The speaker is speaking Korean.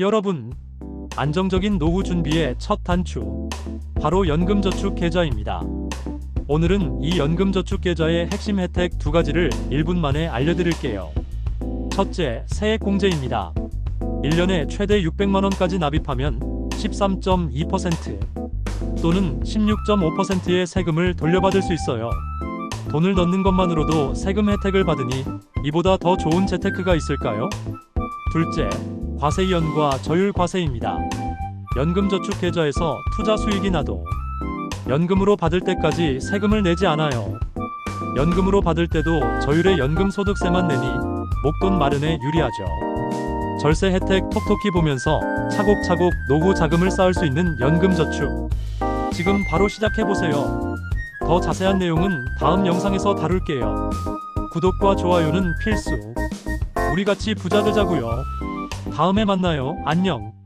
여러분, 안정적인 노후 준비의 첫 단추. 바로 연금저축 계좌입니다. 오늘은 이 연금저축 계좌의 핵심 혜택 두 가지를 1분 만에 알려드릴게요. 첫째, 세액공제입니다. 1년에 최대 600만원까지 납입하면 13.2% 또는 16.5%의 세금을 돌려받을 수 있어요. 돈을 넣는 것만으로도 세금 혜택을 받으니 이보다 더 좋은 재테크가 있을까요? 둘째, 과세이연과 저율 과세입니다. 연금저축 계좌에서 투자 수익이 나도 연금으로 받을 때까지 세금을 내지 않아요. 연금으로 받을 때도 저율의 연금소득세만 내니 목돈 마련에 유리하죠. 절세 혜택 톡톡히 보면서 차곡차곡 노후 자금을 쌓을 수 있는 연금저축. 지금 바로 시작해보세요. 더 자세한 내용은 다음 영상에서 다룰게요. 구독과 좋아요는 필수. 우리 같이 부자 되자고요. 다음에 만나요. 안녕.